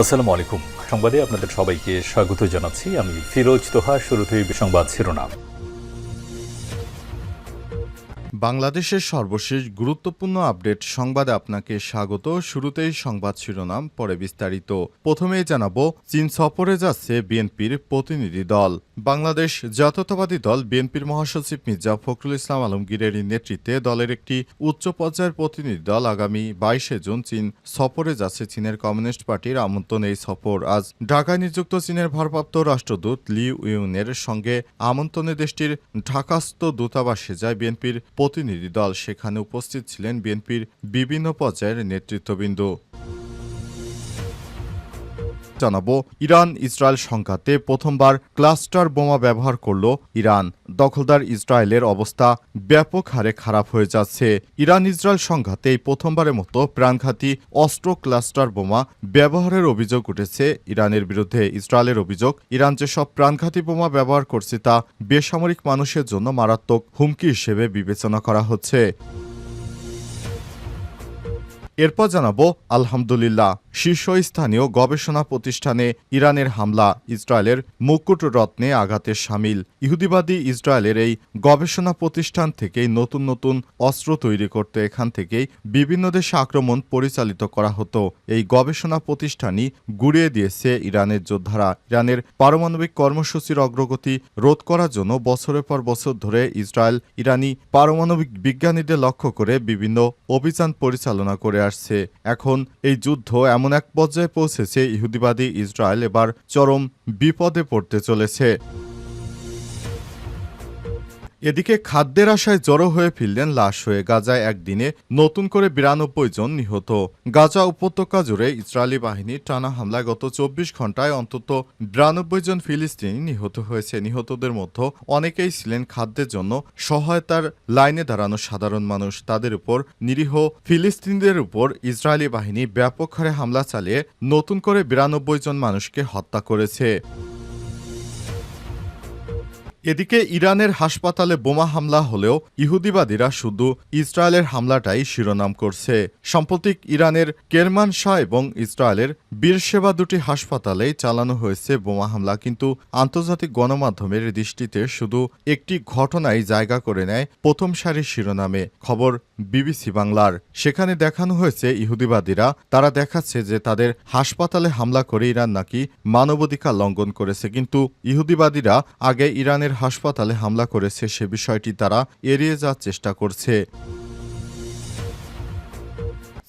আসসালামু আলাইকুম সংবাদে আপনাদের সবাইকে স্বাগত জানাচ্ছি। আমি ফিরোজ তোহা, শুরুতেই সংবাদ শিরোনাম। বাংলাদেশের সর্বশেষ গুরুত্বপূর্ণ আপডেট সংবাদে আপনাকে স্বাগত। শুরুতেই সংবাদ শিরোনাম, পরে বিস্তারিত। প্রথমেই জানাব, চীন সফরে যাচ্ছে বিএনপির প্রতিনিধি দল। বাংলাদেশ জাতীয়তাবাদী দল বিএনপির মহাসচিব মির্জা ফখরুল ইসলাম আলমগীরের নেতৃত্বে দলের একটি উচ্চ পর্যায়ের প্রতিনিধি দল আগামী বাইশে জুন চীন সফরে যাচ্ছে চীনের কমিউনিস্ট পার্টির আমন্ত্রণ এই সফর। আজ ঢাকায় নিযুক্ত চীনের ভারপ্রাপ্ত রাষ্ট্রদূত লি ইউনের সঙ্গে আমন্ত্রণে দেশটির ঢাকাস্থ দূতাবাসে যায় বিএনপির প্রতিনিধি দল। সেখানে উপস্থিত ছিলেন বিএনপির বিভিন্ন পর্যায়ের নেতৃত্ববৃন্দ। জানাব, ইরান ইসরায়েল সংঘাতে প্রথমবার ক্লাস্টার বোমা ব্যবহার করল ইরান। দখলদার ইসরায়েলের অবস্থা ব্যাপক হারে খারাপ হয়ে যাচ্ছে। ইরান ইসরায়েল সংঘাতে এই প্রথমবারের মতো প্রাণঘাতী অস্ত্র ক্লাস্টার বোমা ব্যবহারের অভিযোগ উঠেছে। ইরানের বিরুদ্ধে ইসরায়েলের অভিযোগ, ইরান যেসব প্রাণঘাতী বোমা ব্যবহার করছে তা বেসামরিক মানুষের জন্য মারাত্মক হুমকি হিসেবে বিবেচনা করা হচ্ছে। এরপর জানাব, আলহামদুলিল্লাহ। শীর্ষস্থানীয় গবেষণা প্রতিষ্ঠানে ইরানের হামলা ইসরায়েলের মুকুট রত্নে আঘাতের সামিল। ইহুদিবাদী ইসরায়েলের এই গবেষণা প্রতিষ্ঠান থেকেই নতুন নতুন অস্ত্র তৈরি করতে এখান থেকেই বিভিন্ন দেশে আক্রমণ পরিচালিত করা হতো। এই গবেষণা প্রতিষ্ঠানই গুড়িয়ে দিয়েছে ইরানের যোদ্ধারা। ইরানের পারমাণবিক কর্মসূচির অগ্রগতি রোধ করার জন্য বছরের পর বছর ধরে ইসরায়েল ইরানি পারমাণবিক বিজ্ঞানীদের লক্ষ্য করে বিভিন্ন অভিযান পরিচালনা করে আসছে। এখন এই যুদ্ধ এমন এক পর্যায়ে পৌঁছেছে ইহুদিবাদী ইসরায়েল এবার চরম বিপদে পড়তে চলেছে। এদিকে খাদ্যের আশায় জড়ো হয়ে ফিরলেন লাশ হয়ে গাজায় একদিনে নতুন করে বিরানব্বই জন নিহত। গাজা উপত্যকা জুড়ে ইসরায়েলি বাহিনীর টানা হামলায় গত চব্বিশ ঘন্টায় অন্তত বিরানব্বই জন ফিলিস্তিনি নিহত হয়েছে। নিহতদের মধ্যে অনেকেই ছিলেন খাদ্যের জন্য সহায়তার লাইনে দাঁড়ানো সাধারণ মানুষ। তাদের উপর নিরীহ ফিলিস্তিনিদের উপর ইসরায়েলি বাহিনী ব্যাপক হারে হামলা চালিয়ে নতুন করে বিরানব্বই জন মানুষকে হত্যা করেছে। এদিকে ইরানের হাসপাতালে বোমা হামলা হলেও ইহুদিবাদীরা শুধু ইসরায়েলের হামলাটাই শিরোনাম করছে। সাম্প্রতিক ইরানের কেরমান শাহ এবং ইসরায়েলের বীরসেবা দুটি হাসপাতালে চালানো হয়েছে বোমা হামলা, কিন্তু আন্তর্জাতিক গণমাধ্যমের দৃষ্টিতে শুধু একটি ঘটনাই জায়গা করে নেয় প্রথম সারির শিরোনামে। খবর বিবিসি বাংলার। সেখানে দেখানো হয়েছে ইহুদিবাদীরা, তারা দেখাচ্ছে যে তাদের হাসপাতালে হামলা করে ইরান নাকি মানবাধিকার লঙ্ঘন করেছে, কিন্তু ইহুদিবাদীরা আগে ইরানের হাসপাতালে হামলা করেছে সে বিষয়টি তারা এড়িয়ে যাওয়ার চেষ্টা করছে।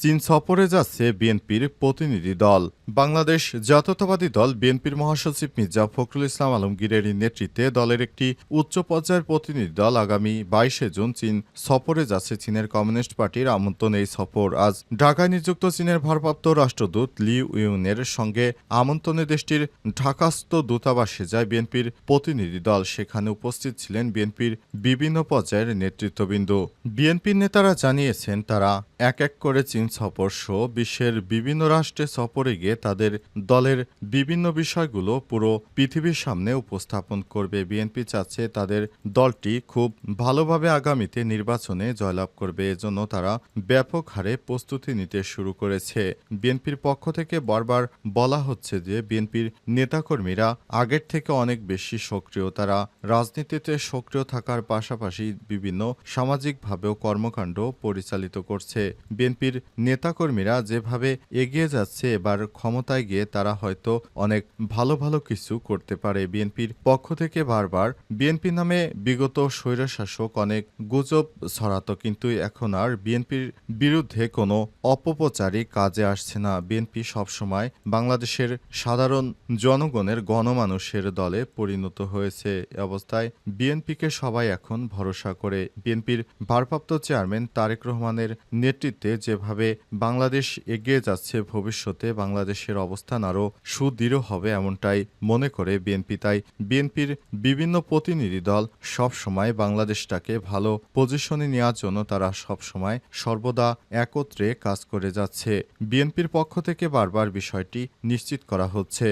চীন সফরে যাচ্ছে বিএনপির প্রতিনিধি দল। বাংলাদেশ জাতীয়তাবাদী দল বিএনপির মহাসচিব মির্জা ফখরুল ইসলাম আলমগীরের নেতৃত্বে দলের একটি উচ্চ পর্যায়ের প্রতিনিধি দল আগামী বাইশে জুন চীন সফরে যাচ্ছে চীনের কমিউনিস্ট পার্টির আমন্ত্রণ এই সফর। আজ ঢাকায় নিযুক্ত চীনের ভারপ্রাপ্ত রাষ্ট্রদূত লি ইউনের সঙ্গে আমন্ত্রণে দেশটির ঢাকাস্থ দূতাবাসে যায় বিএনপির প্রতিনিধি দল। সেখানে উপস্থিত ছিলেন বিএনপির বিভিন্ন পর্যায়ের নেতৃত্ববৃন্দ। বিএনপির নেতারা জানিয়েছেন, তারা এক এক করে চীন সফর সহ বিশ্বের বিভিন্ন রাষ্ট্রে সফরে গিয়ে তাদের দলের বিভিন্ন বিষয়গুলো পুরো পৃথিবীর সামনে উপস্থাপন করবে। বিএনপি চাচ্ছে তাদের দলটি খুব ভালোভাবে আগামীতে নির্বাচনে জয়লাভ করবে। এজন্য তারা ব্যাপক হারে প্রস্তুতি নিতে শুরু করেছে। বিএনপির পক্ষ থেকে বারবার বলা হচ্ছে যে বিএনপির নেতাকর্মীরা আগের থেকে অনেক বেশি সক্রিয়। তারা রাজনীতিতে সক্রিয় থাকার পাশাপাশি বিভিন্ন সামাজিকভাবেও কর্মকাণ্ড পরিচালিত করছে। বিএনপির নেতাকর্মীরা যেভাবে এগিয়ে যাচ্ছে এবার ক্ষমতায় গিয়ে তারা হয়তো অনেক ভালো ভালো কিছু করতে পারে বিএনপির পক্ষ থেকে বারবার। বিএনপি নামে বিগত স্বৈরশাসক অনেক গুজব ছড়াত, কিন্তু এখন আর বিএনপির বিরুদ্ধে কোনো অপপ্রচারই কাজে আসছে না। বিএনপি সবসময় বাংলাদেশের সাধারণ জনগণের গণমানুষের দলে পরিণত হয়েছে অবস্থায়। বিএনপিকে সবাই এখন ভরসা করে। বিএনপির ভারপ্রাপ্ত চেয়ারম্যান তারেক রহমানের নেতৃত্বে যেভাবে বাংলাদেশ এগিয়ে যাচ্ছে ভবিষ্যতে, বাংলাদেশের অবস্থান আরও সুদৃঢ় হবে এমনটাই মনে করে বিএনপি। তাই বিএনপির বিভিন্ন প্রতিনিধি দল সবসময় বাংলাদেশটাকে ভালো পজিশনে নেওয়ার জন্য তারা সবসময় সর্বদা একত্রে কাজ করে যাচ্ছে। বিএনপির পক্ষ থেকে বারবার বিষয়টি নিশ্চিত করা হচ্ছে।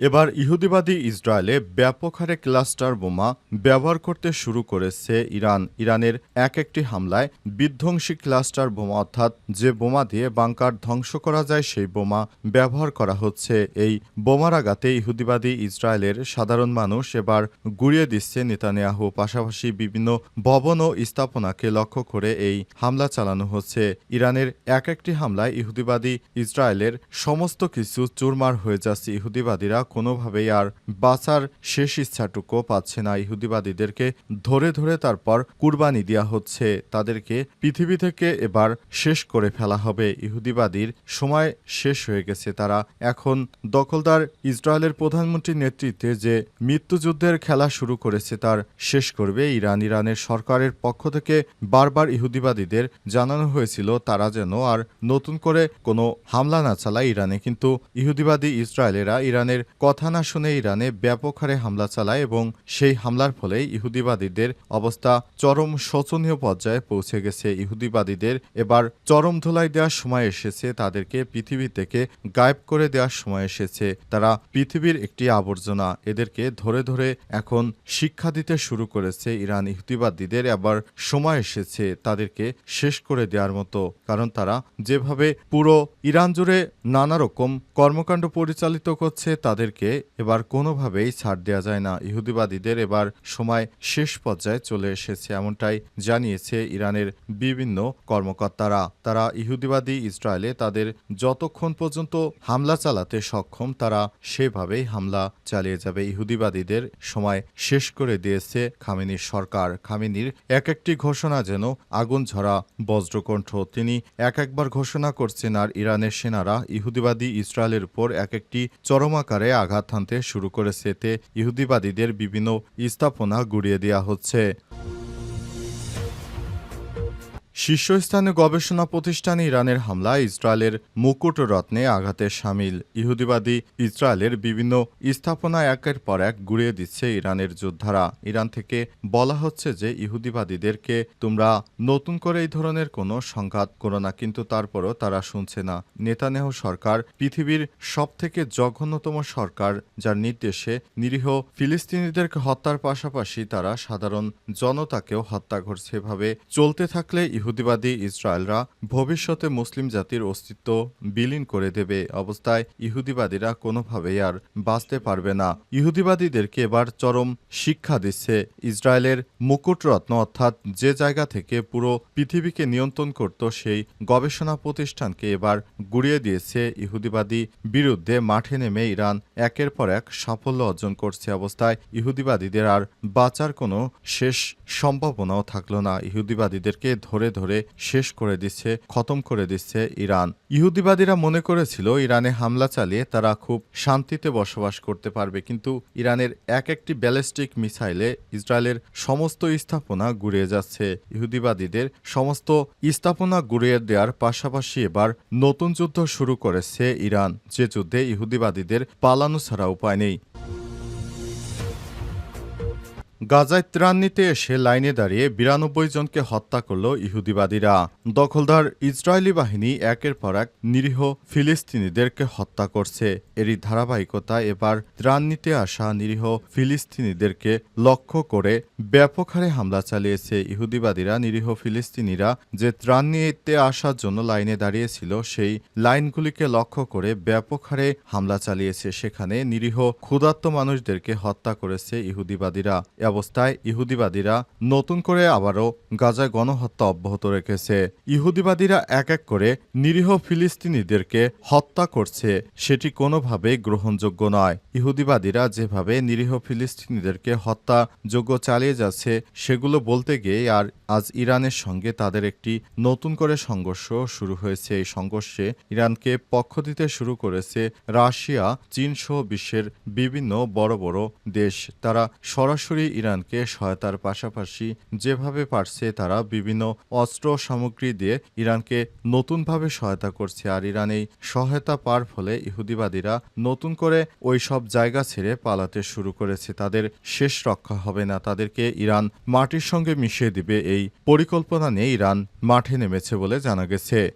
এবার ইহুদিবাদী ইসরায়েলে ব্যাপক হারে ক্লাস্টার বোমা ব্যবহার করতে শুরু করেছে ইরান। ইরানের এক একটি হামলায় বিধ্বংসী ক্লাস্টার বোমা অর্থাৎ যে বোমা দিয়ে বাংকার ধ্বংস করা যায়, সেই বোমা ব্যবহার করা হচ্ছে। এই বোমার আঘাতে ইহুদিবাদী ইসরায়েলের সাধারণ মানুষ এবার গুড়িয়ে দিচ্ছে নেতানিয়াহু। পাশাপাশি বিভিন্ন ভবন ও স্থাপনাকে লক্ষ্য করে এই হামলা চালানো হচ্ছে। ইরানের এক একটি হামলায় ইহুদিবাদী ইসরায়েলের সমস্ত কিছু চুরমার হয়ে যাচ্ছে। ইহুদিবাদীরা কোনোভাবেই আর বাঁচার শেষ ইচ্ছাটুকু পাচ্ছে না ইহুদিবাদীদেরকে। ধরে ধরে তারপর কুরবানি দেওয়া হচ্ছে। তাদেরকে পৃথিবী থেকে এবার শেষ করে ফেলা হবে। ইহুদিবাদীর সময় শেষ হয়ে গেছে। তারা এখন দখলদার ইসরায়েলের প্রধানমন্ত্রীর নেতৃত্বে যে মৃত্যুযুদ্ধের খেলা শুরু করেছে, তার শেষ করবে ইরান। ইরানের সরকারের পক্ষ থেকে বারবার ইহুদিবাদীদের জানানো হয়েছিল, তারা যেন আর নতুন করে কোনো হামলা না চালায় ইরানে। কিন্তু ইহুদিবাদী ইসরায়েলেরা ইরানের কথা না শুনে ইরানে ব্যাপক হারে হামলা চালায় এবং সেই হামলার ফলে ইহুদিবাদীদের অবস্থা চরম শোচনীয় পর্যায়ে পৌঁছে গেছে। ইহুদিবাদীদের এবার চরম ধোলাই দেওয়ার সময় এসেছে, তাদেরকে পৃথিবী থেকে গায়েব করে দেওয়ার সময় এসেছে। তারা পৃথিবীর একটি আবর্জনা, এদেরকে ধরে ধরে এখন শিক্ষা দিতে শুরু করেছে। ইরান ইহুদিবাদীদের আবার সময় এসেছে তাদেরকে শেষ করে দেওয়ার মতো, কারণ তারা যেভাবে পুরো ইরান জুড়ে নানা রকম কর্মকাণ্ড পরিচালিত করছে তাদেরকে এবার কোনোভাবেই ছাড় দেওয়া যায় না। ইহুদিবাদীদের এবার সময় শেষ পর্যায়ে চলে এসেছে এমনটাই জানিয়েছে ইরানের বিভিন্ন কর্মকর্তারা। তারা ইহুদিবাদী ইসরায়েলে তাদের যতক্ষণ পর্যন্ত হামলা চালাতে সক্ষম, তারা সেভাবেই হামলা চালিয়ে যাবে। ইহুদিবাদীদের সময় শেষ করে দিয়েছে খামেনির সরকার। খামেনির এক একটি ঘোষণা যেন আগুন ঝরা বজ্রকণ্ঠ। তিনি এক একবার ঘোষণা করছেন, আর ইরানের সেনারা ইহুদিবাদী ইসরায়েলের উপর এক একটি চরম আকারে আঘাত হানতে শুরু করেছে এতে ইহুদিবাদীদের বিভিন্ন স্থাপনা গুড়িয়ে দেওয়া হচ্ছে। শীর্ষস্থানীয় গবেষণা প্রতিষ্ঠানে ইরানের হামলায় ইসরায়েলের মুকুট রত্নে আঘাতের সামিল। ইহুদিবাদী ইসরায়েলের বিভিন্ন স্থাপনা একের পর এক গুড়িয়ে দিচ্ছে ইরানের যোদ্ধারা। ইরান থেকে বলা হচ্ছে যে ইহুদিবাদীদেরকে তোমরা নতুন করে এই ধরনের কোনো সংঘাত করো না, কিন্তু তারপরও তারা শুনছে না। নেতানেহ সরকার পৃথিবীর সব থেকে জঘন্যতম সরকার, যার নির্দেশে নিরীহ ফিলিস্তিনিদেরকে হত্যার পাশাপাশি তারা সাধারণ জনতাকেও হত্যা করছে। এভাবে চলতে থাকলে ইহুদিবাদী ইসরায়েলরা ভবিষ্যতে মুসলিম জাতির অস্তিত্ব বিলীন করে দেবে অবস্থায় ইহুদিবাদীরা কোনোভাবেই আর বাঁচতে পারবে না। ইহুদিবাদীদেরকে এবার চরম শিক্ষা দিচ্ছে ইসরায়েলের মুকুটরত্ন, অর্থাৎ যে জায়গা থেকে পুরো পৃথিবীকে নিয়ন্ত্রণ করত সেই গবেষণা প্রতিষ্ঠানকে এবার গুড়িয়ে দিয়েছে ইহুদিবাদী বিরুদ্ধে মাঠে নেমে ইরান একের পর এক সাফল্য অর্জন করছে অবস্থায় ইহুদিবাদীদের আর বাঁচার কোনো শেষ সম্ভাবনাও থাকল না। ইহুদিবাদীদেরকে ধরে ধরে শেষ করে দিচ্ছে, খতম করে দিচ্ছে ইরান। ইহুদিবাদীরা মনে করেছিল ইরানে হামলা চালিয়ে তারা খুব শান্তিতে বসবাস করতে পারবে, কিন্তু ইরানের এক একটি ব্যালিস্টিক মিসাইলে ইসরায়েলের সমস্ত স্থাপনা গুড়িয়ে যাচ্ছে। ইহুদিবাদীদের সমস্ত স্থাপনা গুড়িয়ে দেওয়ার পাশাপাশি এবার নতুন যুদ্ধ শুরু করেছে ইরান। যে যুদ্ধে ইহুদিবাদীদের পালানো ছাড়া উপায় নেই। গাজায় ত্রাণ নিতে এসে লাইনে দাঁড়িয়ে বিরানব্বই জনকে হত্যা করল ইহুদিবাদীরা। দখলদার ইসরায়েলি বাহিনী একের পর এক নিরীহ ফিলিস্তিনিদেরকে হত্যা করছে। এরই ধারাবাহিকতা এবার ত্রাণ নিতে আসা নিরীহ ফিলিস্তিনিদেরকে লক্ষ্য করে ব্যাপক হারে হামলা চালিয়েছে। ইহুদিবাদীরা, নিরীহ ফিলিস্তিনিরা যে ত্রাণ নিতে আসার জন্য লাইনে দাঁড়িয়েছিল, সেই লাইনগুলিকে লক্ষ্য করে ব্যাপক হারে হামলা চালিয়েছে। সেখানে নিরীহ ক্ষুধার্ত মানুষদেরকে হত্যা করেছে ইহুদিবাদীরা। অবস্থায় ইহুদিবাদীরা নতুন করে আবারও গাজায় গণহত্যা অব্যাহত রেখেছে। ইহুদিবাদীরা এক এক করে নিরীহ ফিলিস্তিনিদেরকে হত্যা করছে, সেটি কোনোভাবেই গ্রহণযোগ্য নয়। ইহুদিবাদীরা যেভাবে নিরীহ ফিলিস্তিনিদেরকে হত্যাযোগ্য চালিয়ে যাচ্ছে, সেগুলো বলতে গিয়ে আর আজ ইরানের সঙ্গে তাদের একটি নতুন করে সংঘর্ষ শুরু হয়েছে। এই সংঘর্ষে ইরানকে পক্ষ দিতে শুরু করেছে রাশিয়া, চীন সহ বিশ্বের বিভিন্ন বড় বড় দেশ। তারা সরাসরি ইরানকে সহায়তার পাশাপাশি যেভাবে পারছে তারা বিভিন্ন অস্ত্র সামগ্রী দিয়ে ইরানকে নতুনভাবে সহায়তা করছে। আর ইরান এই সহায়তা পার ফলে ইহুদিবাদীরা নতুন করে ওই সব জায়গা ছেড়ে পালাতে শুরু করেছে। তাদের শেষ রক্ষা হবে না। তাদেরকে ইরান মাটির সঙ্গে মিশিয়ে দিবে। এই পরিকল্পনা নিয়ে ইরান মাঠে নেমেছে বলে জানা গেছে।